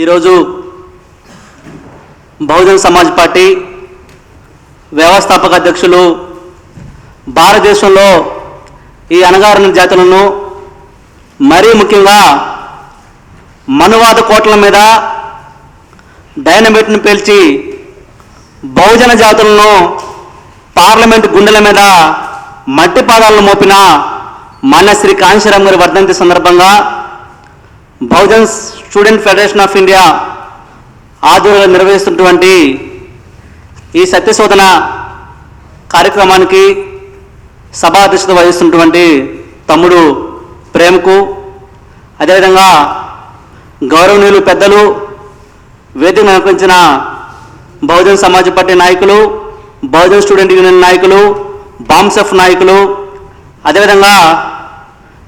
ఈరోజు బహుజన్ సమాజ్ పార్టీ వ్యవస్థాపక అధ్యక్షులు భారతదేశంలో ఈ అణగారిన జాతులను మరీ ముఖ్యంగా మనువాద కోట్ల మీద డైనమిట్ను పేల్చి బహుజన జాతులను పార్లమెంట్ గుండెల మీద మట్టి పాదాలను మోపిన మన శ్రీ కాంశీరామ్ గారి వర్ధంతి సందర్భంగా Bahujan student federation of India ఆధ్వర్యంలో నిర్వహిస్తున్నటువంటి ఈ సత్యశోధన కార్యక్రమానికి సభా అధ్యక్షత వహిస్తున్నటువంటి తమ్ముడు ప్రేమ్కు అదేవిధంగా గౌరవనీయులు పెద్దలు వేదిక నిర్వహించిన బహుజన్ సమాజ్ పార్టీ నాయకులు బహుజన్ స్టూడెంట్ యూనియన్ నాయకులు బాంసెఫ్ నాయకులు అదేవిధంగా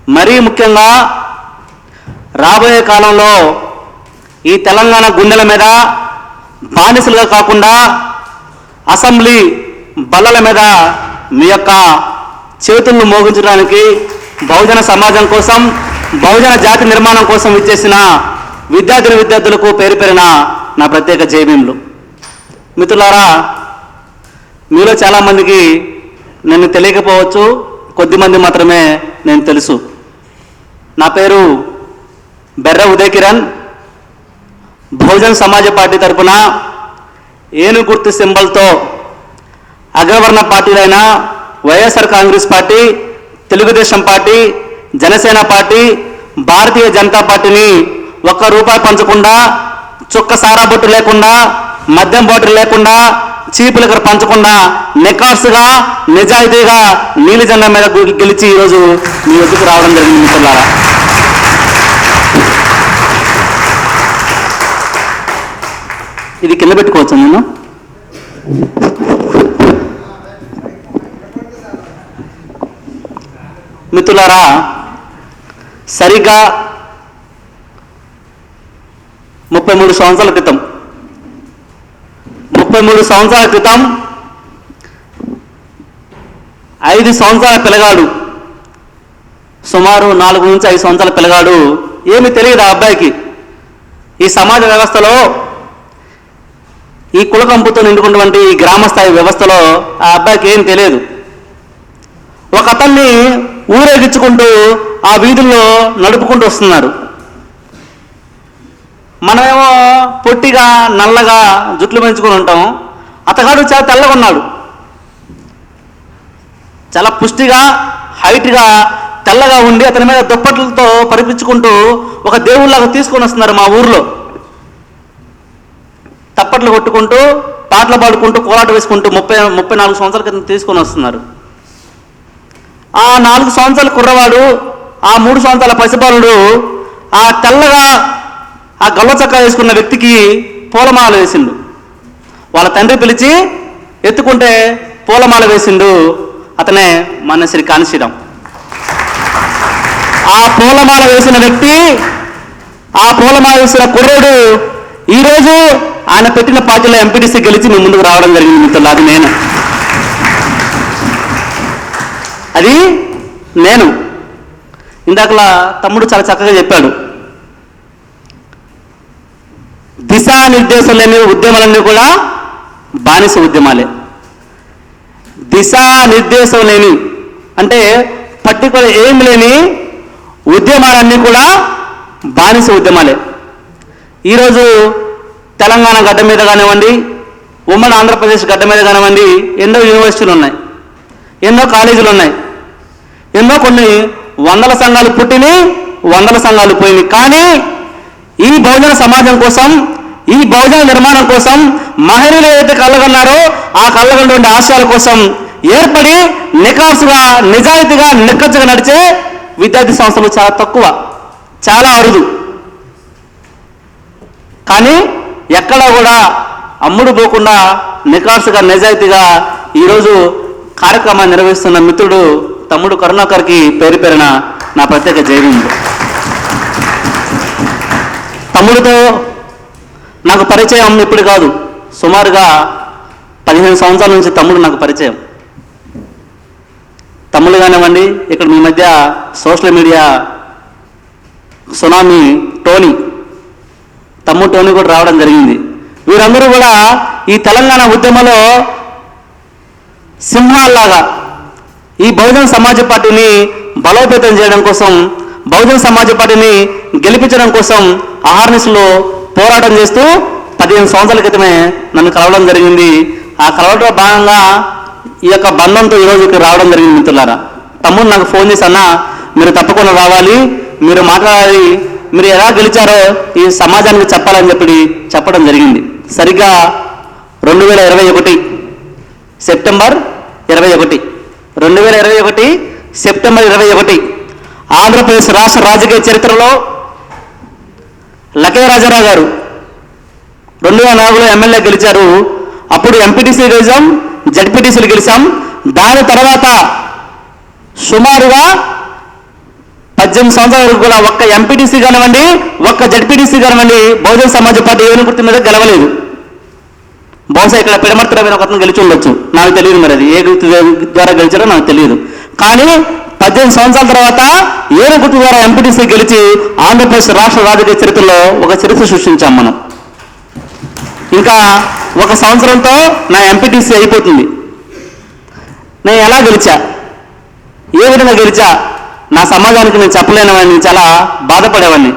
మరీ ముఖ్యంగా రాబోయే కాలంలో ఈ తెలంగాణ గుండెల మీద బానిసలుగా కాకుండా అసెంబ్లీ బల్లల మీద మీ యొక్క చేతులను మోగించడానికి బహుజన సమాజం కోసం బహుజన జాతి నిర్మాణం కోసం ఇచ్చేసిన విద్యార్థుల విద్యార్థులకు పేరు పేరిన నా ప్రత్యేక జయభీములు మిత్రులారా మీలో చాలామందికి నేను తెలియకపోవచ్చు కొద్దిమంది మాత్రమే నేను తెలుసు. నా పేరు బెర్ర ఉదయ్ కిరణ్ బహుజన్ సమాజ పార్టీ తరపున ఏను గుర్తు సింబల్తో అగ్రవర్ణ పార్టీలైన YSR Congress party Telugu Desam party Janasena party Bharatiya Janata పార్టీని ఒక్క రూపాయి పంచకుండా చుక్క సారా బొట్టు లేకుండా మద్యం బాటిల్ లేకుండా చీపులు ఇక్కడ పంచకుండా నికాసుగా నిజాయితీగా నీలి జెండా మీద గెలిచి ఈరోజు మీ వద్దకు రావడం జరిగింది మిత్రులారా. ఇది కింద పెట్టుకోవచ్చు నేను మిత్రులారా సరిగ్గా ముప్పై మూడు సంవత్సరాల క్రితం ముప్పై మూడు సంవత్సరాల క్రితం ఐదు సంవత్సరాల పిల్లగాడు సుమారు నాలుగు నుంచి ఐదు సంవత్సరాల పిల్లగాడు ఏమి తెలియదు ఆ అబ్బాయికి. ఈ సమాజ వ్యవస్థలో ఈ కులకంపుతో నిండుకున్నటువంటి ఈ గ్రామస్థాయి వ్యవస్థలో ఆ అబ్బాయికి ఏం తెలియదు. ఒక అతన్ని ఊరేగించుకుంటూ ఆ వీధుల్లో నడుపుకుంటూ వస్తున్నారు. మనమేమో పొట్టిగా నల్లగా జుట్లు పెంచుకొని ఉంటాం. అతగాడు చాలా తెల్లగా ఉన్నాడు. చాలా పుష్టిగా హైట్గా తెల్లగా ఉండి అతని మీద దుప్పట్లతో పరిపించుకుంటూ ఒక దేవుళ్ళగా తీసుకొని వస్తున్నారు మా ఊర్లో. తప్పట్లు కొట్టుకుంటూ పాటలు పాడుకుంటూ కోలాట వేసుకుంటూ ముప్పై ముప్పై నాలుగు సంవత్సరాల క్రితం తీసుకొని వస్తున్నారు. ఆ నాలుగు సంవత్సరాల కుర్రవాడు ఆ మూడు సంవత్సరాల పసిబాలుడు ఆ తెల్లగా ఆ గల్ల చక్క వేసుకున్న వ్యక్తికి పూలమాల వేసిండు. వాళ్ళ తండ్రి పిలిచి ఎత్తుకుంటే పూలమాల వేసిండు. అతనే మన శ్రీ కాంశీరాం ఆ పూలమాల వేసిన వ్యక్తి ఆ పూలమాల వేసిన కుర్రోడు ఈరోజు ఆయన పెట్టిన పార్టీలో ఎంపీటీసీ గెలిచి మీ ముందుకు రావడం జరిగింది మిత్రులు అది నేను. అది నేను. ఇందాకలా తమ్ముడు చాలా చక్కగా చెప్పాడు. దిశానిర్దేశం లేని ఉద్యమాలన్నీ కూడా బానిస ఉద్యమాలే. దిశానిర్దేశం లేని అంటే పర్టికులర్ ఏం లేని ఉద్యమాలన్నీ కూడా బానిస ఉద్యమాలే. ఈరోజు తెలంగాణ గడ్డ మీద కానివ్వండి ఉమ్మడి ఆంధ్రప్రదేశ్ గడ్డ మీద కానివ్వండి ఎన్నో యూనివర్సిటీలు ఉన్నాయి ఎన్నో కాలేజీలు ఉన్నాయి ఎన్నో కొన్ని వందల సంఘాలు పుట్టిని వందల సంఘాలు పోయినాయి కానీ ఈ బహుజన సమాజం కోసం ఈ బహుజన నిర్మాణం కోసం మహిళలు ఏదైతే కళ్ళగన్నారో ఆ కళ్ళగండి ఆశయాల కోసం ఏర్పడి నికాసుగా నిజాయితీగా నిక్కచ్చుగా నడిచే విద్యార్థి సంస్థలు చాలా తక్కువ చాలా అరుదు. కానీ ఎక్కడా కూడా అమ్ముడు పోకుండా నికాసుగా నిజాయితీగా ఈరోజు కార్యక్రమాన్ని నిర్వహిస్తున్న మిత్రుడు తమ్ముడు కరుణాకర్కి పేరు పేరిన నా ప్రత్యేక జైవింది తమ్ముడితో నాకు పరిచయం ఇప్పుడు కాదు. సుమారుగా పదిహేను సంవత్సరాల నుంచి తమ్ముడు నాకు పరిచయం. తమ్ముడు కానివ్వండి ఇక్కడ మీ మధ్య సోషల్ మీడియా సునామీ టోనీ తమ్ముడు టోనీ కూడా రావడం జరిగింది. వీరందరూ కూడా ఈ తెలంగాణ ఉద్యమంలో సింహాల్లాగా ఈ బహుజన సమాజ్ పార్టీని బలోపేతం చేయడం కోసం బహుజన సమాజ పార్టీని గెలిపించడం కోసం అహార్నిస్లో పోరాటం చేస్తూ పదిహేను సంవత్సరాల క్రితమే నన్ను కలవడం జరిగింది. ఆ కలవడంలో భాగంగా ఈ యొక్క బంధంతో ఈరోజు ఇక్కడ రావడం జరిగింది మిత్రులారా. తమ్ముడు నాకు ఫోన్ చేసి అన్న మీరు తప్పకుండా రావాలి మీరు మాట్లాడాలి మీరు ఎలా గెలిచారో ఈ సమాజానికి చెప్పాలని చెప్పి చెప్పడం జరిగింది. సరిగ్గా రెండు వేల ఇరవై ఒకటి సెప్టెంబర్ ఇరవై ఒకటి. రెండు వేల ఇరవై ఒకటి సెప్టెంబర్ ఇరవై ఒకటి. ఆంధ్రప్రదేశ్ రాష్ట్ర రాజకీయ చరిత్రలో లకే రాజారావు గారు రెండు వేల నాలుగులో ఎమ్మెల్యే గెలిచారు. అప్పుడు ఎంపీటీసీ గెలిచాం జడ్పీటీసీలు గెలిచాం. దాని తర్వాత సుమారుగా పద్దెనిమిది సంవత్సరాల వరకు కూడా ఒక్క ఎంపీటీసీ కానివ్వండి ఒక్క జడ్పీటీసీ కానివ్వండి బహుజన సమాజ్ పార్టీ ఏనుగు గుర్తు మీద గెలవలేదు. బహుశా ఇక్కడ పిడమర్తరమైన ఒక గెలిచి ఉండొచ్చు. నాకు తెలియదు మరి అది. ఏ గుర్తు ద్వారా గెలిచారో నాకు తెలియదు. కానీ పద్దెనిమిది సంవత్సరాల తర్వాత ఏడు గుర్తు ద్వారా ఎంపీటీసీ గెలిచి ఆంధ్రప్రదేశ్ రాష్ట్ర రాజకీయ చరిత్రలో ఒక చరిత్ర సృష్టించాం మనం. ఇంకా ఒక సంవత్సరంతో నా ఎంపీటీసీ అయిపోతుంది. నేను ఎలా గెలిచా? ఏ విధంగా గెలిచా? నా సమాజానికి నేను చెప్పలేనివాడిని చాలా బాధపడేవాడిని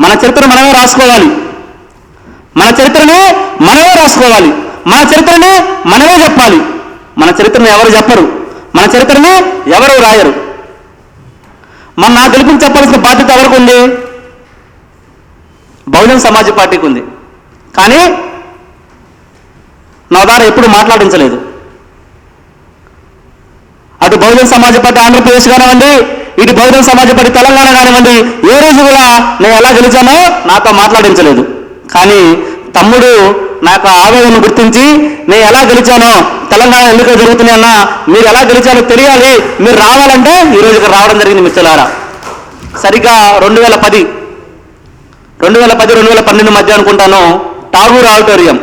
మన చరిత్ర మనమే రాసుకోవాలి. మన చరిత్రని మనమే రాసుకోవాలి. మన చరిత్రని మనమే చెప్పాలి. మన చరిత్రను ఎవరు చెప్పరు? మన చరిత్రని ఎవరు రాయరు? మన నా గెలుపుని చెప్పాల్సిన బాధ్యత ఎవరికి ఉంది? బహుజన సమాజ్ పార్టీకి ఉంది. కానీ నా ద్వారా ఎప్పుడు మాట్లాడించలేదు. బహుజన సమాజ పార్టీ ఆంధ్రప్రదేశ్ కానివ్వండి ఇటు బహుజన సమాజ పార్టీ తెలంగాణ కానివ్వండి ఏ రోజు కూడా నేను ఎలా గెలిచానో నాతో మాట్లాడించలేదు. కానీ తమ్ముడు నాకు ఆవేదనను గుర్తించి నేను ఎలా గెలిచానో తెలంగాణ ఎన్నికలు జరుగుతున్నాయన్నా మీరు ఎలా గెలిచారో తెలియాలి మీరు రావాలంటే ఈ రోజు ఇక్కడ రావడం జరిగింది మిత్రులారా. సరిగ్గా రెండు వేల పది రెండు వేల పది రెండు వేల పన్నెండు మధ్య అనుకుంటాను టాగూర్ ఆడిటోరియం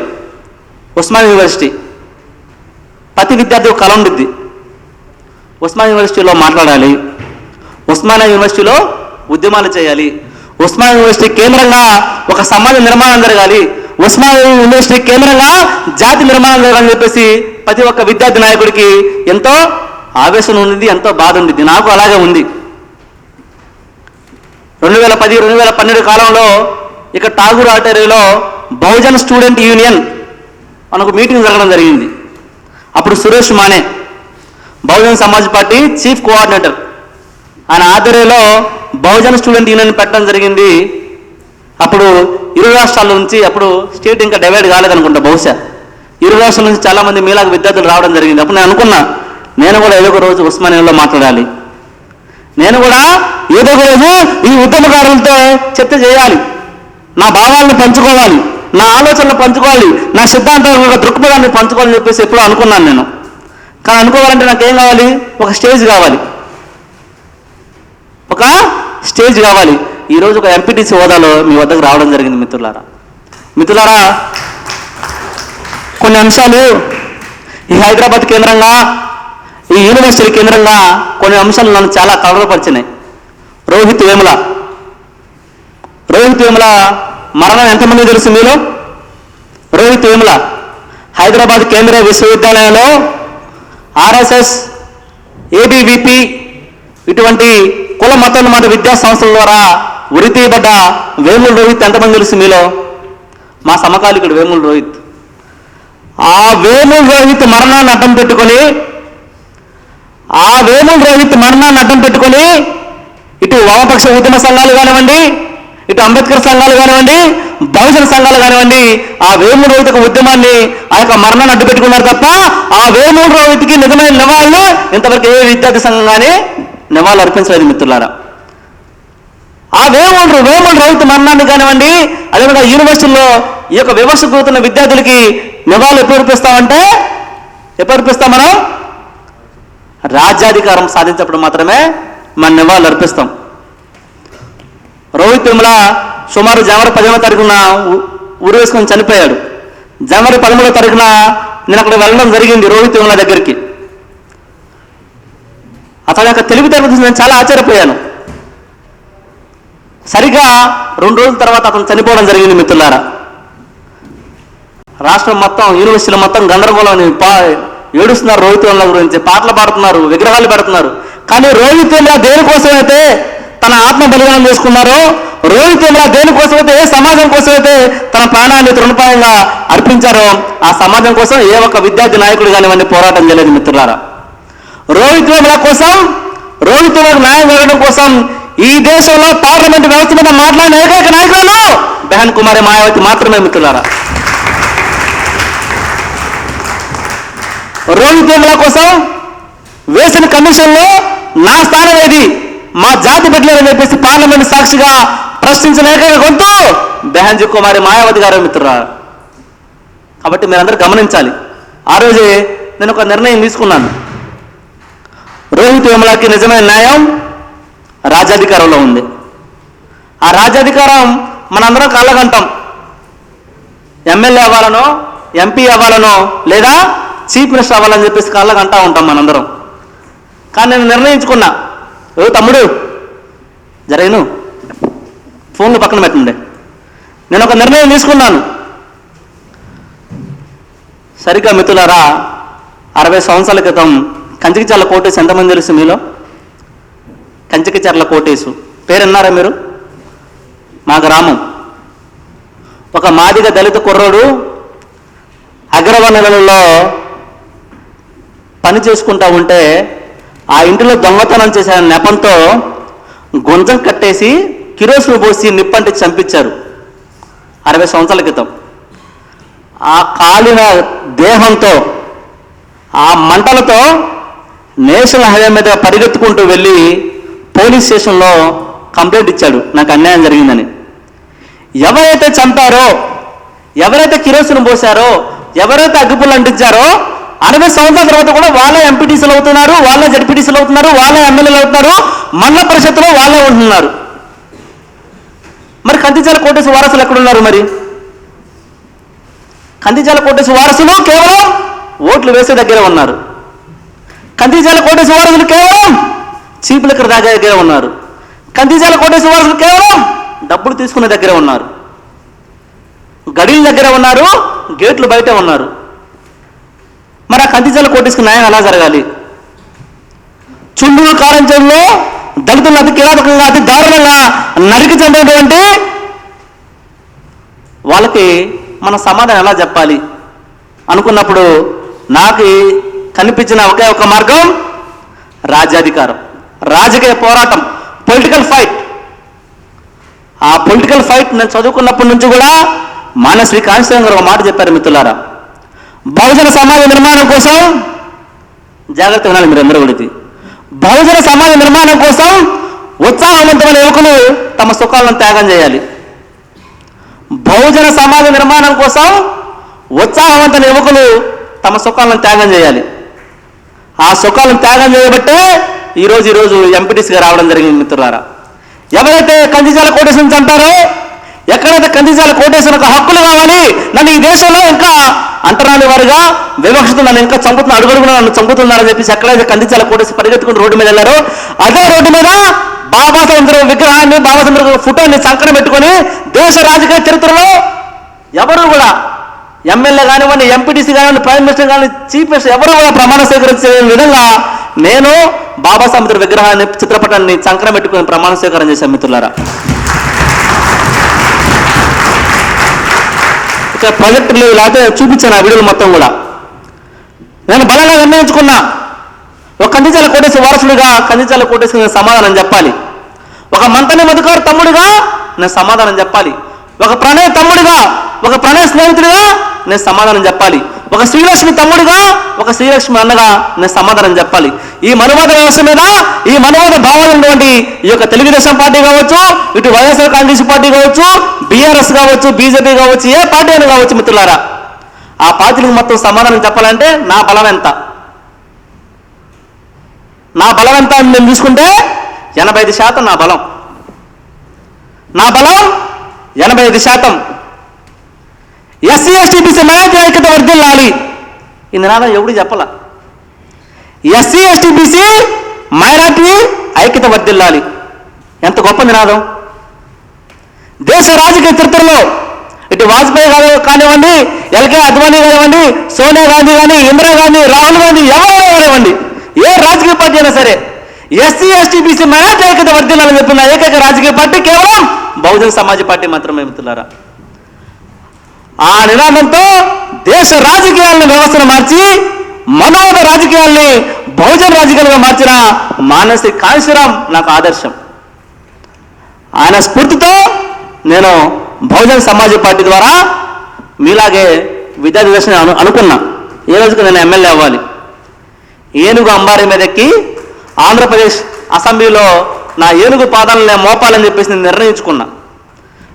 ఉస్మాన్ యూనివర్సిటీ. ప్రతి విద్యార్థి ఒక కళ ఉండిద్ది. ఉస్మాన్ యూనివర్సిటీలో మాట్లాడాలి. ఉస్మానియా యూనివర్సిటీలో ఉద్యమాలు చేయాలి. ఉస్మానియా యూనివర్సిటీ కేంద్రంగా ఒక సమాజ నిర్మాణం జరగాలి. ఉస్మానియా యూనివర్సిటీ కేంద్రంగా జాతి నిర్మాణం జరగాలని చెప్పేసి ప్రతి ఒక్క విద్యార్థి నాయకుడికి ఎంతో ఆవేశం ఉంది ఎంతో బాధ ఉండింది. నాకు అలాగే ఉంది. రెండు వేల పది రెండు వేల పన్నెండు కాలంలో ఇక ఠాగూర్ ఆటరీలో బహుజన్ స్టూడెంట్ యూనియన్ మనకు మీటింగ్ జరగడం జరిగింది. అప్పుడు Suresh Mane Bahujan Samaj party chief coordinator. ఆయన ఆధ్వర్యంలో బహుజన్ స్టూడెంట్ యూనియన్ పెట్టడం జరిగింది. అప్పుడు ఇరు రాష్ట్రాల నుంచి అప్పుడు స్టేట్ ఇంకా డివైడ్ కాలేదనుకుంటా బహుశా. ఇరు రాష్ట్రాల నుంచి చాలామంది మీలాగా విద్యార్థులు రావడం జరిగింది. అప్పుడు నేను అనుకున్నా నేను కూడా ఏదో ఒక రోజు ఉస్మానియాలో మాట్లాడాలి. నేను కూడా ఏదో ఒక రోజు ఈ ఉద్యమకారులతో చర్చ చేయాలి. నా భావాలను పంచుకోవాలి. నా ఆలోచనలు పంచుకోవాలి. నా సిద్ధాంతం ఒక దృక్పథాన్ని పంచుకోవాలని చెప్పేసి ఎప్పుడూ అనుకున్నాను నేను. కానీ అనుకోవాలంటే నాకు ఏం కావాలి? ఒక స్టేజ్ కావాలి. ఒక స్టేజ్ కావాలి. ఈరోజు ఒక ఎంపీటీసీ హోదాలో మీ వద్దకు రావడం జరిగింది మిత్రులారా. మిత్రులారా కొన్ని అంశాలు ఈ హైదరాబాద్ కేంద్రంగా ఈ యూనివర్సిటీ కేంద్రంగా కొన్ని అంశాలు నన్ను చాలా కలవరపరిచినాయి. రోహిత్ వేముల. రోహిత్ వేముల మరణం ఎంతమంది తెలుసు మీలో రోహిత్ వేముల హైదరాబాద్ కేంద్రీయ విశ్వవిద్యాలయంలో ఆర్ఎస్ఎస్ ఏబీవీపీ ఇటువంటి కుల మతోన్మాద విద్యా సంస్థల ద్వారా ఉరితీయబడ్డ వేముల రోహిత్ ఎంతమంది తెలుసు మీలో? మా సమకాలికుడు వేముల రోహిత్. ఆ వేముల రోహిత్ మరణాన్ని అడ్డం పెట్టుకొని ఆ వేముల రోహిత్ మరణాన్ని అడ్డం పెట్టుకొని ఇటు వామపక్ష ఉద్యమ సంఘాలు కానివ్వండి ఇటు అంబేద్కర్ సంఘాలు కానివ్వండి బహుజన సంఘాలు కానివ్వండి ఆ వేమూరు రోహిత్ ఉద్యమాన్ని ఆ యొక్క మరణాన్ని అడ్డు పెట్టుకున్నారు తప్ప ఆ వేమూరు రోహిత్కి నిజమైన నివాళులు ఇంతవరకు ఏ విద్యార్థి సంఘం కానీ నివాళులు అర్పించలేదు మిత్రులారా. ఆ వేమూరు వేమూరు రోహిత్ మరణాన్ని కానివ్వండి అదేవిధంగా యూనివర్సిటీలో ఈ యొక్క వివక్ష కూతున్న విద్యార్థులకి నివాళులు ఎప్పుడు అర్పిస్తామంటే ఎప్పుడు అర్పిస్తాం మనం? రాజ్యాధికారం సాధించినప్పుడు మాత్రమే మన నివాళులు అర్పిస్తాం. రోహిత్ విమల సుమారు జనవరి పదిహేనో తారీఖున ఉ- వేసుకొని చనిపోయాడు. జనవరి పదమూడో తారీఖున నేను అక్కడ వెళ్ళడం జరిగింది రోహిత్ ఉన్న దగ్గరికి. అతని యొక్క తెలివితేటల చూసి నేను చాలా ఆశ్చర్యపోయాను. సరిగా రెండు రోజుల తర్వాత అతను చనిపోవడం జరిగింది మిత్రులారా. రాష్ట్రం మొత్తం యూనివర్సిటీలు మొత్తం గందరగోళం పా ఏడుస్తున్నారు రోహిత్ వేముల గురించి. పాటలు పాడుతున్నారు విగ్రహాలు పెడుతున్నారు. కానీ రోహిత్ వేముల అయితే తన ఆత్మ బలిదానం చేసుకున్నారో రోహిత్ దేనికోసం దేనికోసమైతే ఏ సమాజం కోసమైతే తన ప్రాణాన్ని తృణపాయంగా అర్పించారో ఆ సమాజం కోసం ఏ ఒక్క విద్యార్థి నాయకుడు కానివ్వండి పోరాటం చేయలేదు మిత్రులారా. రోహిత్ వేముల కోసం రోహిత్ న్యాయం జరగడం కోసం ఈ దేశంలో పార్లమెంట్ వ్యవస్థ మీద మాట్లాడిన ఏకైక నాయకులను బెహన్ కుమారి మాయావతి మాత్రమే మిత్రులారా. రోహిత్ వేముల కోసం వేసిన కమిషన్లో నా స్థానం ఏది? మా జాతి బిడ్డలని చెప్పేసి పార్లమెంట్ సాక్షిగా ప్రశ్నించిన ఏకైక గొంతు. బెహంజీ కుమారి మాయావతి గారు మిత్రురా. కాబట్టి మీరందరూ గమనించాలి. ఆ రోజే నేను ఒక నిర్ణయం తీసుకున్నాను. రోహిత్ వేములకి నిజమైన న్యాయం రాజ్యాధికారంలో ఉంది. ఆ రాజ్యాధికారం మనందరం కళ్ళగంటాం. ఎమ్మెల్యే అవ్వాలనో ఎంపీ అవ్వాలనో లేదా చీఫ్ మినిస్టర్ అవ్వాలని చెప్పేసి కళ్ళగంటా ఉంటాం మనందరం. కానీ నేను నిర్ణయించుకున్నా. ఓ తమ్ముడు జరగను. ఫోన్లు పక్కన పెట్టండి. నేను ఒక నిర్ణయం తీసుకున్నాను. సరిగ్గా మిత్రులారా అరవై సంవత్సరాల క్రితం కంచికిచర్ల కోటేసు ఎంతమంది తెలుసు మీలో? కంచికిచర్ల కోటేసు. పేరున్నారా మీరు? మా గ్రామం ఒక మాదిగ దళిత కుర్రోడు అగ్రవనలలో పని చేసుకుంటా ఉంటే ఆ ఇంటిలో దొంగతనం చేసిన నెపంతో గుంజం కట్టేసి కిరోసిన్ పోసి నిప్పంటి చంపించారు. అరవై సంవత్సరాల క్రితం. ఆ కాలిన దేహంతో ఆ మంటలతో నేషనల్ హైవే మీద పరిగెత్తుకుంటూ వెళ్ళి పోలీస్ స్టేషన్లో కంప్లైంట్ ఇచ్చాడు. నాకు అన్యాయం జరిగిందని. ఎవరైతే చంపారో ఎవరైతే కిరోసిన్ పోసారో ఎవరైతే అగ్గిపుల్లు అంటించారో అరవై సంవత్సరాల తర్వాత కూడా వాళ్ళే ఎంపీటీసీలు అవుతున్నారు వాళ్ళే జడ్పీటీసీలు అవుతున్నారు వాళ్ళే ఎమ్మెల్యేలు అవుతున్నారు మండల పరిషత్తులో వాళ్ళే ఉంటున్నారు. మరి కందిచాల కోటేసి వారసులు ఎక్కడున్నారు మరి? కందిచాల కోటేసి వారసులు కేవలం ఓట్లు వేసే దగ్గరే ఉన్నారు. కందిచాల కోటేసి వారసులు కేవలం చీప్ లిక్కర్ ఉన్నారు. కందిచాల కోటేసి వారసులు కేవలం డబ్బులు తీసుకునే దగ్గరే ఉన్నారు. గడిల దగ్గర ఉన్నారు గేట్లు బయట ఉన్నారు. మరి ఆ కందిచాల కోటేసుకు న్యాయం ఎలా జరగాలి? చుండూరు కారంచంలో దళితులను అతి కిరాతకంగా అతి దారుణంగా నరికి చెందినటువంటి వాళ్ళకి మన సమాధానం ఎలా చెప్పాలి? అనుకున్నప్పుడు నాకు కనిపించిన ఒకే ఒక మార్గం రాజ్యాధికారం రాజకీయ పోరాటం పొలిటికల్ ఫైట్. ఆ పొలిటికల్ ఫైట్ నేను చదువుకున్నప్పటి నుంచి కూడా మానశ్రీ కాంశీరామ్ గారు ఒక మాట చెప్పారు మిత్రులారా. బహుజన సమాజ నిర్మాణం కోసం జాగ్రత్త వినాలి మీరు అందరూ కూడా బహుజన సమాజ నిర్మాణం కోసం ఉత్సాహవంతమైన యువకులు తమ సుఖాలను త్యాగం చేయాలి. బహుజన సమాజ నిర్మాణం కోసం ఉత్సాహవంతమైన యువకులు తమ సుఖాలను త్యాగం చేయాలి. ఆ సుఖాలను త్యాగం చేయబట్టే ఈరోజు ఈరోజు ఎంపీటీసీగా రావడం జరిగింది మిత్రులారా. ఎవరైతే కందిజాల కోటేశ్వరం చంపారో ఎక్కడైతే కందిజాల కోటేశ్వరకు హక్కులు కావాలి నన్ను ఈ దేశంలో ఇంకా అంటరాని వారిగా వివక్షతో నన్ను ఇంకా చంపుతున్న అడుగడుగున నన్ను చంపుతున్నారని చెప్పేసి ఎక్కడైతే కందిజాల కోటేసి పరిగెత్తుకుని రోడ్డు మీద వెళ్ళారో అదే రోడ్డు మీద బాబాసాహెబ్ విగ్రహాన్ని బాబాసాహెబ్ ఫోటోని సంకరం పెట్టుకొని దేశ రాజకీయ చరిత్రలో ఎవరు కూడా ఎమ్మెల్యే కానివ్వండి ఎంపీటీసీ కానివ్వండి ప్రైమ్ మినిస్టర్ కానీ చీఫ్ మినిస్టర్ ఎవరు కూడా ప్రమాణ స్వీకరించే విధంగా నేను బాబాసాహెబ్ విగ్రహాన్ని చిత్రపటాన్ని సంకరం పెట్టుకుని ప్రమాణ స్వీకారం చేశాను మిత్రులారా. ప్రాజెక్టులు లేకపోతే చూపించాను ఆ వీడియోలు మొత్తం కూడా. నేను బలంగా నిర్ణయించుకున్నా. ఒక కందిచాల కోటేసి వారసుడిగా కందిచాల కోటేసి నేను సమాధానం చెప్పాలి. ఒక మంతని మధుకారు తమ్ముడిగా నేను సమాధానం చెప్పాలి. ఒక ప్రణయ తమ్ముడిగా ఒక ప్రణయ స్నేహితుడిగా నేను సమాధానం చెప్పాలి. ఒక శ్రీలక్ష్మి తమ్ముడిగా ఒక శ్రీలక్ష్మి అన్నగా నేను సమాధానం చెప్పాలి. ఈ మనువాద వ్యవస్థ మీద ఈ మనువాద భావాలు ఉన్నటువంటి ఈ యొక్క తెలుగుదేశం పార్టీ కావచ్చు ఇటు వైఎస్ఆర్ కాంగ్రెస్ పార్టీ కావచ్చు బీఆర్ఎస్ కావచ్చు బీజేపీ కావచ్చు ఏ పార్టీ అయినా కావచ్చు మిత్రులారా ఆ పార్టీలకు మొత్తం సమాధానం చెప్పాలంటే నా బలం ఎంత? నా బలం ఎంత అని నేను చూసుకుంటే ఎనభై ఐదు శాతం నా బలం. నా బలం ఎనభై ఐదు శాతం. ఎస్సీ ఎస్టీ బీసీ మైనార్టీ ఐక్యత వర్ధిల్లాలి. ఈ నినాదం ఎవడు చెప్పాల. ఎస్సీ ఎస్టీ బీసీ మైనార్టీ ఐక్యత వర్ధిల్లాలి. ఎంత గొప్ప నినాదం దేశ రాజకీయ చరిత్రలో ఇటు వాజ్పేయి గారు కానివ్వండి ఎల్కే అద్వానీ కానివ్వండి సోనియా గాంధీ కానీ ఇందిరాగాంధీ రాహుల్ గాంధీ ఎవరైనా కానివ్వండి ఏ రాజకీయ పార్టీ అయినా సరే ఎస్సీ ఎస్టీ బీసీ మైనార్టీ ఐక్యత వర్ధిల్లాలని చెప్పిన ఏకైక రాజకీయ పార్టీ కేవలం బహుజన సమాజ్ పార్టీ మాత్రమే మిత్రులారా. ఆ నినాదంతో దేశ రాజకీయాలను వ్యవస్థను మార్చి మనోద రాజకీయాల్ని బహుజన రాజకీయాలుగా మార్చిన మానసి కాళేశ్వరం నాకు ఆదర్శం. ఆయన స్ఫూర్తితో నేను బహుజన సమాజ్ పార్టీ ద్వారా మీలాగే విద్యార్థి దర్శనం అను అనుకున్నా. ఏ రోజుకు నేను ఎమ్మెల్యే అవ్వాలి? ఏనుగు అంబారి మీద ఎక్కి ఆంధ్రప్రదేశ్ అసెంబ్లీలో నా ఏనుగు పాదాలను నేను మోపాలని చెప్పేసి నేను నిర్ణయించుకున్నా.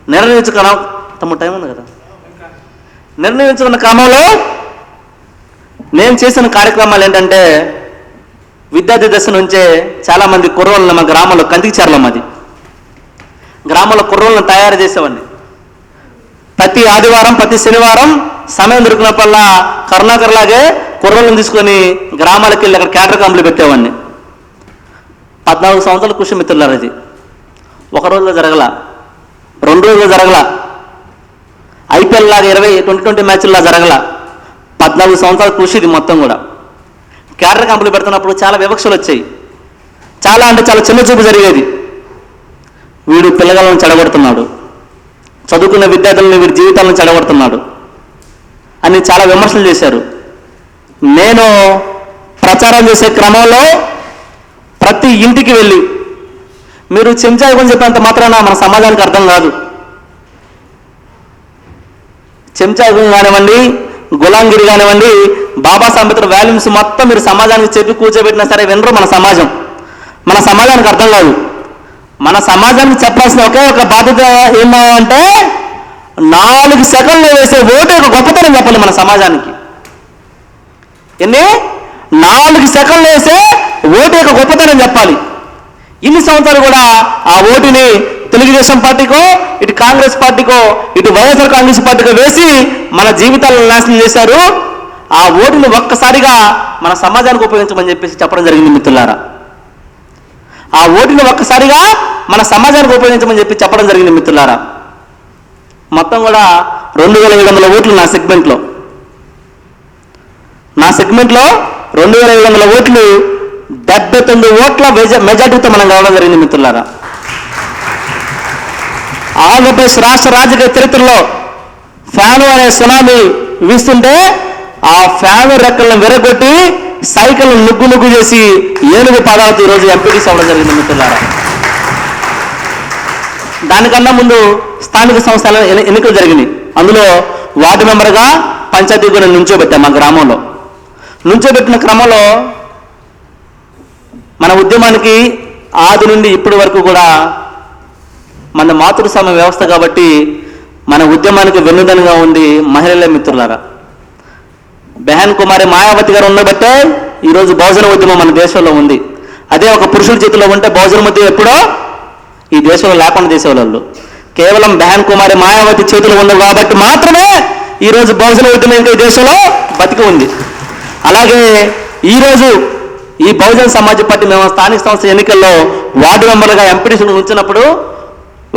నిర్ణయించుకున్నా తమ టైం ఉంది కదా? నిర్ణయించుకున్న క్రమంలో నేను చేసిన కార్యక్రమాలు ఏంటంటే విద్యార్థి దశ నుంచే చాలామంది కుర్రోళ్ళని మా గ్రామంలో కందిచర్ల అది. గ్రామంలో కుర్రోళ్ళని తయారు చేసేవాడిని. ప్రతి ఆదివారం ప్రతి శనివారం సమయం దొరికినప్పుడల్లా కరుణాకర్ లాగే కుర్రోళ్ళని తీసుకొని గ్రామాలకు వెళ్ళి అక్కడ క్యాటర్ కంపెనీ పెట్టేవాడిని. పద్నాలుగు సంవత్సరాల కృషి మిత్రులారు అది ఒక రోజులో జరగల రెండు రోజులు జరగల ఐపీఎల్ లాగా ఇరవై ట్వంటీ ట్వంటీ మ్యాచ్లా జరగల పద్నాలుగు సంవత్సరాల కృషి ఇది మొత్తం కూడా. క్యాడర్ కంపెనీ పెడుతున్నప్పుడు చాలా వివక్షలు వచ్చాయి. చాలా అంటే చాలా చిన్న చూపు జరిగేది. వీడు పిల్లగాలను చెడగొడుతున్నాడు. చదువుకున్న విద్యార్థులను వీడి జీవితాలను చెడగొడుతున్నాడు. అని చాలా విమర్శలు చేశారు. నేను ప్రచారం చేసే క్రమంలో ప్రతి ఇంటికి వెళ్ళి మీరు చెంచా గురించి చెప్పేంత మాత్రాన మన సమాజానికి అర్థం కాదు. చెంచా కానివ్వండి గులాంగిరి కానివ్వండి బాబాసాహెబ్ అంబేద్కర్ వాల్యూమ్స్ మొత్తం మీరు సమాజానికి చెప్పి కూర్చోబెట్టినా సరే వినరు మన సమాజం. మన సమాజానికి అర్థం కాదు. మన సమాజానికి చెప్పాల్సిన ఒకే ఒక బాధ్యత ఏంటంటే నాలుగు సెకండ్లు వేసే ఓటు ఒక గొప్పతనం చెప్పాలి మన సమాజానికి. ఎన్ని నాలుగు సెకండ్లు వేసే ఓటు యొక్క గొప్పతనం చెప్పాలి. ఇన్ని సంవత్సరాలు కూడా ఆ ఓటుని తెలుగుదేశం పార్టీకో ఇటు కాంగ్రెస్ పార్టీకో ఇటు వైఎస్ఆర్ కాంగ్రెస్ పార్టీకో వేసి మన జీవితాలను నాశనం చేశారు. ఆ ఓటుని ఒక్కసారిగా మన సమాజానికి ఉపయోగించమని చెప్పేసి చెప్పడం జరిగింది మిత్రులారా. ఆ ఓటుని ఒక్కసారిగా మన సమాజానికి ఉపయోగించమని చెప్పి చెప్పడం జరిగింది మిత్రులారా. మొత్తం కూడా రెండు వేల ఏడు వందల ఓట్లు నా సెగ్మెంట్లో. నా సెగ్మెంట్లో రెండు వేల ఐదు వందల ఓట్లు డెబ్బై తొమ్మిది ఓట్ల మెజార్టీతో మనం కావడం జరిగింది మిత్రులారా. ఆంధ్రప్రదేశ్ రాష్ట్ర రాజకీయ చరిత్రలో ఫ్యాను అనే సునామీ వీస్తుంటే ఆ ఫ్యాను రెక్కలను విరగొట్టి సైకిల్ నుగ్గు నుగ్గు చేసి ఏనుగు పాదాలతో ఈరోజు ఎంపీటీ అవ్వడం జరిగింది మిత్రులారా. దానికన్నా ముందు స్థానిక సంస్థల ఎన్నికలు జరిగినాయి. అందులో వార్డు మెంబర్గా పంచాయతీ కూడా నుంచోబెట్టాం మా గ్రామంలో. నుంచోబెట్టిన క్రమంలో మన ఉద్యమానికి ఆది నుండి ఇప్పటి వరకు కూడా మన మాతృస్వామ్య వ్యవస్థ కాబట్టి మన ఉద్యమానికి వెన్నుదనగా ఉంది మహిళల మిత్రులారా. బెహన్ కుమారి మాయావతి గారు ఉండబట్టే ఈరోజు బహుజన ఉద్యమం మన దేశంలో ఉంది. అదే ఒక పురుషుల చేతిలో ఉంటే బహుజన ఉద్యమం ఎప్పుడో ఈ దేశంలో లేకుండా చేసేవాళ్ళు. కేవలం బెహన్ కుమారి మాయావతి చేతిలో ఉంది కాబట్టి మాత్రమే ఈరోజు బహుజన ఉద్యమం ఇంకా ఈ దేశంలో బతికి ఉంది. అలాగే ఈరోజు ఈ బహుజన సమాజ్ పార్టీ మేము స్థానిక సంస్థ ఎన్నికల్లో వార్డు మెంబర్గా ఎంపీటీసీలు ఉంచినప్పుడు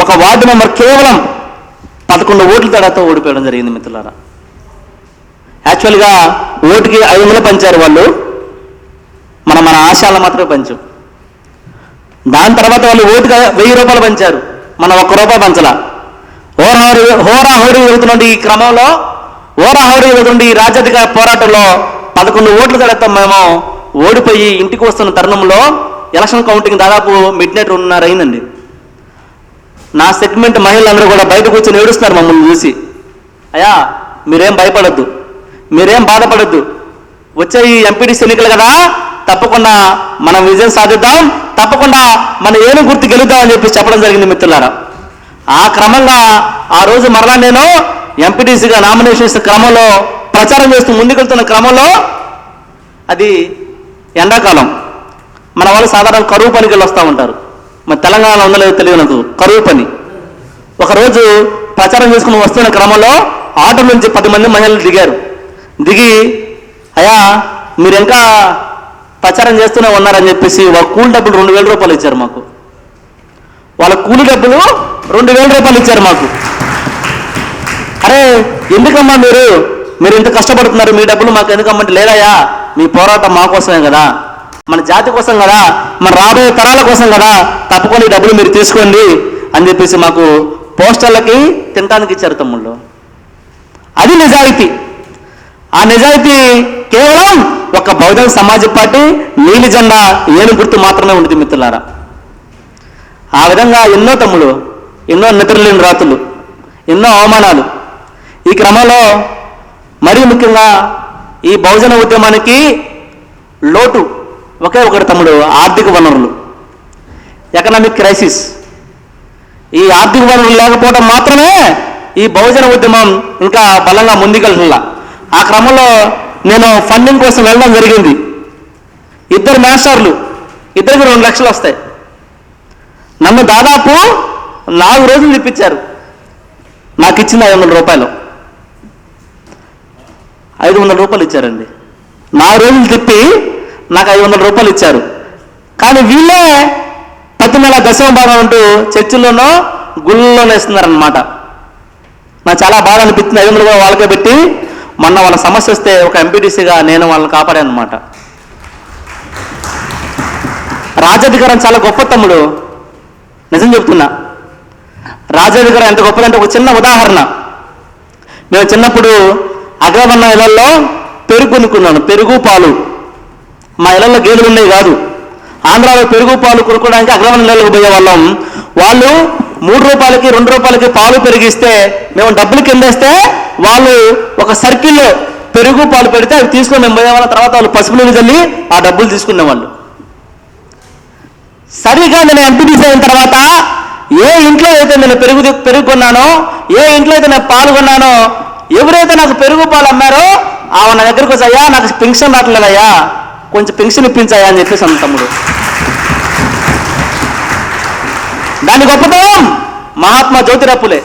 ఒక వార్డు మెంబర్ కేవలం పదకొండు ఓట్ల తేడాతో ఓడిపోవడం జరిగింది మిత్రులారా. యాక్చువల్గా ఓటుకి ఐదు వందలు పంచారు వాళ్ళు. మనం మన ఆశాలను మాత్రమే పంచాం. దాని తర్వాత వాళ్ళు ఓటుగా వెయ్యి రూపాయలు పంచారు. మనం ఒక్క రూపాయి పంచలా. హోరాహోరి హోరాహోరీ జరుగుతున్న ఈ క్రమంలో హోరాహోరీ జరుగుతున్న ఈ రాజకీయ పోరాటంలో పదకొండు ఓట్ల తడతో మేము ఓడిపోయి ఇంటికి వస్తున్న తరుణంలో ఎలక్షన్ కౌంటింగ్ దాదాపు మిడ్ నైట్ రెండున్నర అయిందండి. నా సెగ్మెంట్ మహిళలందరూ కూడా బయట కూర్చొని ఏడుస్తున్నారు మమ్మల్ని చూసి. అయ్యా మీరేం భయపడద్దు. మీరేం బాధపడద్దు. వచ్చే ఈ ఎంపీటీసీ ఎన్నికలు కదా తప్పకుండా మనం విజయం సాధిద్దాం తప్పకుండా మన ఏను గుర్తు గెలుద్దాం అని చెప్పి చెప్పడం జరిగింది మిత్రులారా. ఆ క్రమంగా ఆ రోజు మరలా నేను ఎంపీటీసీగా నామినేషన్ ఇస్తున్న క్రమంలో ప్రచారం చేస్తూ ముందుకెళ్తున్న క్రమంలో అది ఎండాకాలం. మన వాళ్ళు సాధారణ కరువు పనికి వెళ్ళి వస్తూ ఉంటారు. మరి తెలంగాణ ఉందో లేదో తెలియదు నాకు. కరువు పని. ఒకరోజు ప్రచారం చేసుకుని వస్తున్న క్రమంలో ఆటో నుంచి పది మంది మహిళలు దిగారు. దిగి అయ్యా మీరు ఇంకా ప్రచారం చేస్తూనే ఉన్నారని చెప్పేసి వాళ్ళ కూలి డబ్బులు రెండు వేల రూపాయలు ఇచ్చారు మాకు. వాళ్ళ కూలి డబ్బులు రెండు వేల రూపాయలు ఇచ్చారు మాకు. అరే ఎందుకమ్మా మీరు? మీరు ఇంత కష్టపడుతున్నారు మీ డబ్బులు మాకు ఎందుకమ్మంటే లేదయ్యా. మీ పోరాటం మా కోసమే కదా. మన జాతి కోసం కదా మన రాబోయే తరాల కోసం కదా తప్పకుండా ఈ డబ్బులు మీరు తీసుకోండి అని చెప్పేసి మాకు పోస్టర్లకి తినడానికి ఇచ్చారు తమ్ముళ్ళు. అది నిజాయితీ. ఆ నిజాయితీ కేవలం ఒక బహుజన సమాజ పార్టీ నీలి జెండా ఏను గుర్తు మాత్రమే ఉంటుంది మిత్రులారా. ఆ విధంగా ఎన్నో తమ్ముడు ఎన్నో నిద్రలేని రాతులు ఎన్నో అవమానాలు. ఈ క్రమంలో మరీ ముఖ్యంగా ఈ బహుజన ఉద్యమానికి లోటు ఒకే ఒకటి తమ్ముడు ఆర్థిక వనరులు. ఎకనామిక్ క్రైసిస్ ఈ ఆర్థిక వనరులు లేకపోవడం మాత్రమే ఈ బహుజన ఉద్యమం ఇంకా బలంగా ముందుకెళ్తుందా? ఆ క్రమంలో నేను ఫండింగ్ కోసం వెళ్ళడం జరిగింది. ఇద్దరు మాస్టర్లు ఇద్దరికి రెండు లక్షలు వస్తాయి. నన్ను దాదాపు నాలుగు రోజులు తిప్పించారు నాకు ఇచ్చింది ఐదు వందల రూపాయలు. ఐదు వందల రూపాయలు ఇచ్చారండి. నాలుగు రోజులు తిప్పి నాకు ఐదు వందల రూపాయలు ఇచ్చారు. కానీ వీళ్ళే ప్రతి నెల దశమ భాగం అంటూ చర్చిల్లోనో గుళ్ళలోనో ఇస్తున్నారనమాట నాకు చాలా బాధ అనిపిస్తుంది. ఐదు వందలు కూడా వాళ్ళకే పెట్టి మొన్న వాళ్ళ సమస్య వస్తే ఒక ఎంపీటీసీగా నేను వాళ్ళని కాపాడాను అనమాట రాజాధికారం చాలా గొప్ప తమ్ముడు. నిజం చెప్తున్నా. రాజాధికారం ఎంత గొప్పదంటే ఒక చిన్న ఉదాహరణ. మేము చిన్నప్పుడు అగ్రవన్న ఇళ్ళలో పెరుగు కొనుక్కున్నాను. పెరుగు పాలు. మా ఇళ్ళలో గేదెలు ఉండేవి కాదు. ఆంధ్రాలో పెరుగు పాలు కొనుక్కోవడానికి అగ్రవణ నెలలకు పోయే వాళ్ళం. వాళ్ళు మూడు రూపాయలకి రెండు రూపాయలకి పాలు పెరిగిస్తే మేము డబ్బులు కిందేస్తే వాళ్ళు ఒక సర్కిల్లో పెరుగు పాలు పెడితే అవి తీసుకొని మేము పోయేవాళ్ళం. తర్వాత వాళ్ళు పసుపు నీళ్ళు చల్లి ఆ డబ్బులు తీసుకునేవాళ్ళు. సరిగా నేను ఎంపీటీసీ అయిన తర్వాత ఏ ఇంట్లో అయితే నేను పెరుగు పెరుగు కొన్నానో ఏ ఇంట్లో అయితే నేను పాలు కొన్నానో ఎవరైతే నాకు పెరుగు పాలు అమ్మారో ఆమె నా దగ్గరకు వచ్చాయా నాకు పెన్షన్ రావట్లేదయ్యా. కొంచెం పెన్షన్ ఇప్పించాయా అని చెప్పేసి అన్న తమ్ముడు. దాని గొప్పతనం మహాత్మా జ్యోతిరాపులే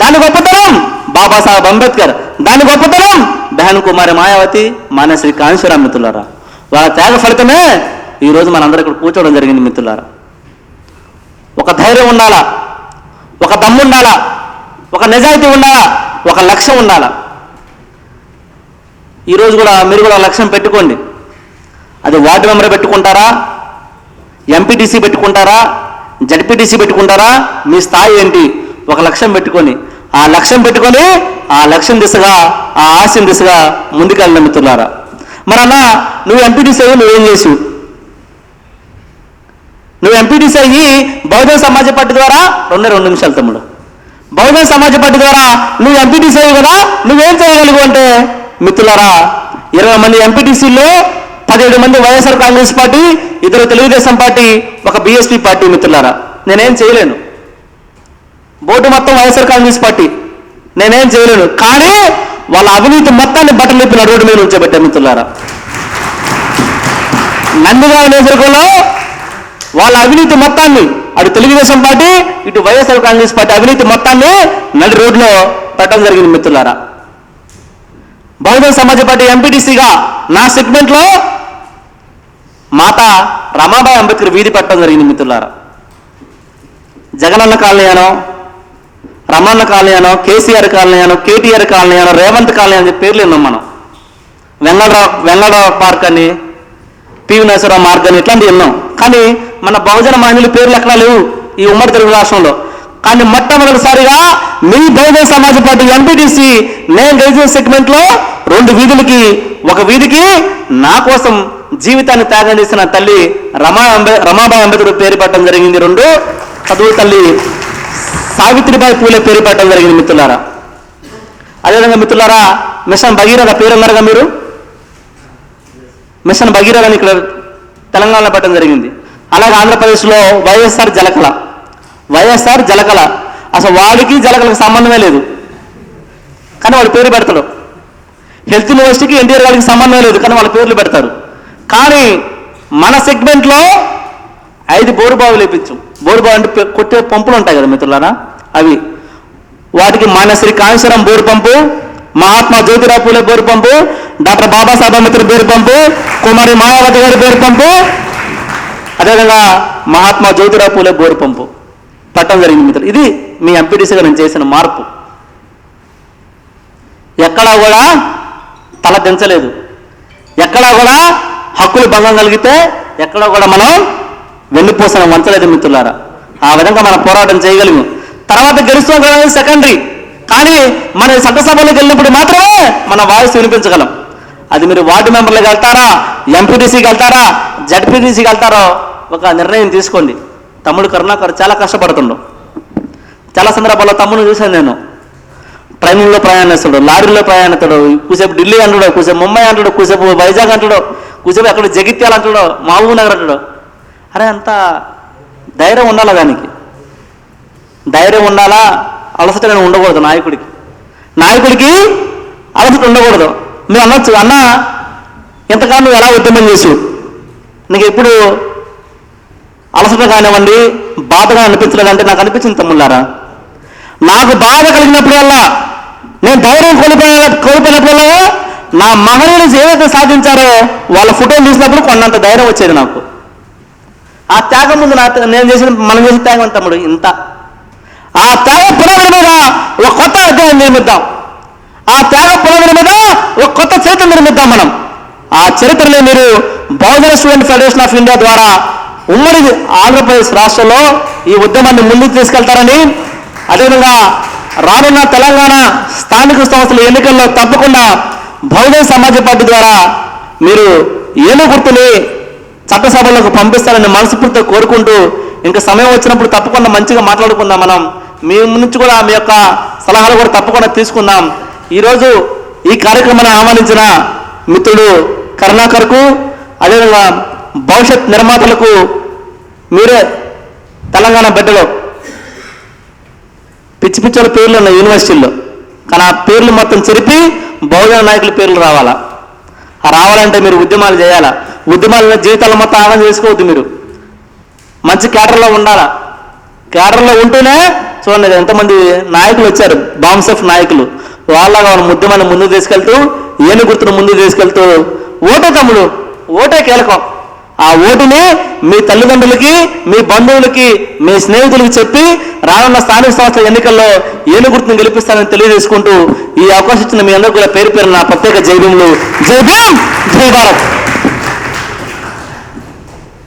దాని గొప్పతనం బాబాసాహెబ్ అంబేద్కర్. దాని గొప్పతనం బెహన్ కుమారి మాయావతి మానశ్రీ కాంశీరామ్ మిత్రులారా. వాళ్ళ త్యాగ ఫలితమే ఈరోజు మనందరూ ఇక్కడ కూర్చోవడం జరిగింది మిత్రులారా. ఒక ధైర్యం ఉండాలా? ఒక దమ్ము ఉండాలా? ఒక నిజాయితీ ఉండాలా? ఒక లక్ష్యం ఉండాలా? ఈరోజు కూడా మీరు కూడా లక్ష్యం పెట్టుకోండి. అది వార్డు మెంబర్ పెట్టుకుంటారా? ఎంపీటీసీ పెట్టుకుంటారా? జడ్పీటీసీ పెట్టుకుంటారా? మీ స్థాయి ఏంటి? ఒక లక్ష్యం పెట్టుకొని ఆ లక్ష్యం పెట్టుకొని ఆ లక్ష్యం దిశగా ఆ ఆశయం దిశగా ముందుకెళ్ళిన మిత్రులారా. మరి అన్న నువ్వు ఎంపీటీసీ అయ్యి నువ్వేం చేసు నువ్వు ఎంపీటీసీ అయ్యి బహుజన సమాజ పార్టీ ద్వారా రెండే రెండు నిమిషాలు తమ్ముడు. బహుజన సమాజ పార్టీ ద్వారా నువ్వు ఎంపీటీసీ అయ్యి కదా నువ్వేం చేయగలిగు అంటే మిత్రులారా ఇరవై మంది ఎంపీటీసీలో పదిహేడు మంది వైఎస్ఆర్ కాంగ్రెస్ పార్టీ ఇద్దరు తెలుగుదేశం పార్టీ ఒక బీఎస్పీ పార్టీ మిత్రులారా నేనేం చేయలేను. బోర్డు మొత్తం వైఎస్ఆర్ కాంగ్రెస్ పార్టీ. నేనేం చేయలేను. కానీ వాళ్ళ అవినీతి మొత్తాన్ని బట్టలు రోడ్డు మీద ఉంచబెట్టే మిత్రులారా. నందిగామ నియోజకవర్గంలో వాళ్ళ అవినీతి మొత్తాన్ని అటు తెలుగుదేశం పార్టీ ఇటు వైఎస్ఆర్ కాంగ్రెస్ పార్టీ అవినీతి మొత్తాన్ని నడి రోడ్లో పెట్టడం జరిగింది మిత్రులారా. బహుజన సమాజ పార్టీ ఎంపీటీసీగా నా సెగ్మెంట్లో మాత రమాబాయి అంబేద్కర్ వీధి పెట్టడం జరిగింది మిత్రులారా. జగనన్న కాలనీయానో అనో రమణ కాలనీ కేసీఆర్ కాలనీయానో కేటీఆర్ కాలనీయానో రేవంత్ కాలనీ అని పేర్లు విన్నాం మనం. వెంగళరావు వెంగళరావు పార్క్ అని పివి నరసరావు మార్గ్ అని ఇట్లాంటివి విన్నాం. కానీ మన బహుజన మహిళల పేర్లు ఎక్కడా లేవు ఈ ఉమ్మడి తెలుగు రాష్ట్రంలో. కానీ మొట్టమొదటిసారిగా మీ బహుజన సమాజ పార్టీ ఎంపీటీసీ నేను గెలిచిన సెగ్మెంట్లో రెండు వీధులకి ఒక వీధికి నా కోసం జీవితాన్ని త్యాగం చేసిన తల్లి రమా అంబే రమాబాయి అంబేద్కర్ పేరు పెట్టడం జరిగింది. రెండు చదువు తల్లి సావిత్రిబాయి పూలే పేరు పెట్టడం జరిగింది మిత్రులారా. అదేవిధంగా మిత్రులారా మిషన్ భగీరథ పేరు అన్నారుగా మీరు? మిషన్ భగీరథ అని ఇక్కడ తెలంగాణలో పెట్టడం జరిగింది. అలాగే ఆంధ్రప్రదేశ్లో వైఎస్ఆర్ జలకళ. వైఎస్ఆర్ జలకళ. అసలు వాడికి జలకళకు సంబంధమే లేదు. కానీ వాడు పేరు పెడతాడు. హెల్త్ యూనివర్సిటీకి ఎన్టీఆర్ గారికి సంబంధం లేదు కానీ వాళ్ళ పేర్లు పెడతారు. కానీ మన సెగ్మెంట్లో ఐదు బోరుబావులు బావులు బోరుబావు అంటే కొట్టే పంపులు ఉంటాయి కదా మిత్రులారా? అవి. వాటికి మన Shri Kaleshwaram bore pump Mahatma Jyotirao Phule bore pump doctor Babasaheb Ambedkar bore pump Kumari Mayawati గారి బోరు పంపు అదేవిధంగా మహాత్మా జ్యోతిరావు పూలే బోరు పంపు. పట్టడం జరిగింది మిత్రులు ఇది మీ ఎంపీటీసీగా నేను చేసిన మార్పు. ఎక్కడా కూడా తల దించలేదు. ఎక్కడా కూడా హక్కులు భంగం కలిగితే ఎక్కడ కూడా మనం వెన్నుపూసన వంచలేదు మిత్రులారా. ఆ విధంగా మనం పోరాటం చేయగలిగాం. తర్వాత గెలుస్తాం కదా సెకండరీ కానీ మన చట్టసభలోకి వెళ్ళినప్పుడు మాత్రమే మన వాయిస్ వినిపించగలం. అది మీరు వార్డు మెంబర్లకు వెళ్తారా? ఎంపీటీసీకి వెళ్తారా? జడ్పీటీసీకి వెళ్తారో ఒక నిర్ణయం తీసుకోండి. తమ్ముడు కరుణాకర్ చాలా కష్టపడుతుండు. చాలా సందర్భాల్లో తమ్ముడు చూశాను నేను. ట్రైన్లో ప్రయాణిస్తాడు లారీలో ప్రయాణిస్తాడు. కూసేపు ఢిల్లీ అంటాడు కూసేపు ముంబై అంటాడు కూసేపు వైజాగ్ అంటాడు. కూర్చోబోయి అక్కడ జగిత్యాల అంటాడు మహబూబ్ నగర్ అంటాడు అరే అంత ధైర్యం ఉండాలా దానికి? ధైర్యం ఉండాలా? అలసట నేను ఉండకూడదు నాయకుడికి. నాయకుడికి అలసట ఉండకూడదు. మీరు అనొచ్చు అన్న ఇంతకాలం నువ్వు ఎలా ఉద్యమం చేసు నీకు ఎప్పుడు అలసట కానివ్వండి బాధగా అనిపించలేదంటే నాకు అనిపించింది తమ్ముళ్ళారా? నాకు బాధ కలిగినప్పుడల్లా నేను ధైర్యం కోల్పోయిన కోల్పోయినప్పుడల్లా నా మహనీయులు ఏదైతే సాధించారో వాళ్ళ ఫోటోలు చూసినప్పుడు కొన్నంత ధైర్యం వచ్చేది నాకు. ఆ త్యాగం ముందు నా నేను చేసిన మనం చేసిన త్యాగం తమ్ముడు? ఇంత. ఆ త్యాగ పునాదుల మీద ఒక కొత్త అధ్యాయం నిర్మిద్దాం. ఆ త్యాగ పునాదుల మీద ఒక కొత్త చరిత్ర నిర్మిద్దాం మనం. ఆ చరిత్రని మీరు Bahujan student federation of India ద్వారా ఉమ్మడి ఆంధ్రప్రదేశ్ రాష్ట్రంలో ఈ ఉద్యమాన్ని ముందుకు తీసుకెళ్తారని అదేవిధంగా రానున్న తెలంగాణ స్థానిక సంస్థల ఎన్నికల్లో తప్పకుండా బహుజన సమాజ పార్టీ ద్వారా మీరు ఏను గుర్తుని చట్టసభలకు పంపిస్తారని మనస్ఫూర్తిగా కోరుకుంటూ ఇంకా సమయం వచ్చినప్పుడు తప్పకుండా మంచిగా మాట్లాడుకుందాం మనం. మీ నుంచి కూడా మీ యొక్క సలహాలు కూడా తప్పకుండా తీసుకుందాం. ఈరోజు ఈ కార్యక్రమాన్ని ఆహ్వానించిన మిత్రుడు కరుణాకర్కు అదేవిధంగా భవిష్యత్ నిర్మాతలకు మీరే తెలంగాణ బిడ్డలో. పిచ్చి పిచ్చోళ్ళ పేర్లు ఉన్నాయి యూనివర్సిటీల్లో. కానీ ఆ పేర్లు మొత్తం చెరిపి బహుజన నాయకుల పేర్లు రావాలా? రావాలంటే మీరు ఉద్యమాలు చేయాలా? ఉద్యమాలు జీవితాలు మొత్తం ఆనందం చేసుకోవద్దు మీరు. మంచి క్యాడర్లో ఉండాలా? క్యాడర్లో ఉంటేనే చూడండి ఎంతమంది నాయకులు వచ్చారు. బాంసెఫ్ నాయకులు. వాళ్ళగా వాళ్ళ ఉద్యమాన్ని ముందుకు తీసుకెళ్తూ ఏను గుర్తును ముందుకు తీసుకెళ్తూ ఓటే తమ్ముడు ఓటే కీలకం. ఆ ఓటుని మీ తల్లిదండ్రులకి మీ బంధువులకి మీ స్నేహితులకి చెప్పి రానున్న స్థానిక సంస్థల ఎన్నికల్లో ఏను గుర్తును గెలిపిస్తానని తెలియజేసుకుంటూ ఈ అవకాశం ఇచ్చిన మీ అందరూ కూడా పేరు పేరు నా ప్రత్యేక జై భీములు. జై భీమ్! జై భారత్!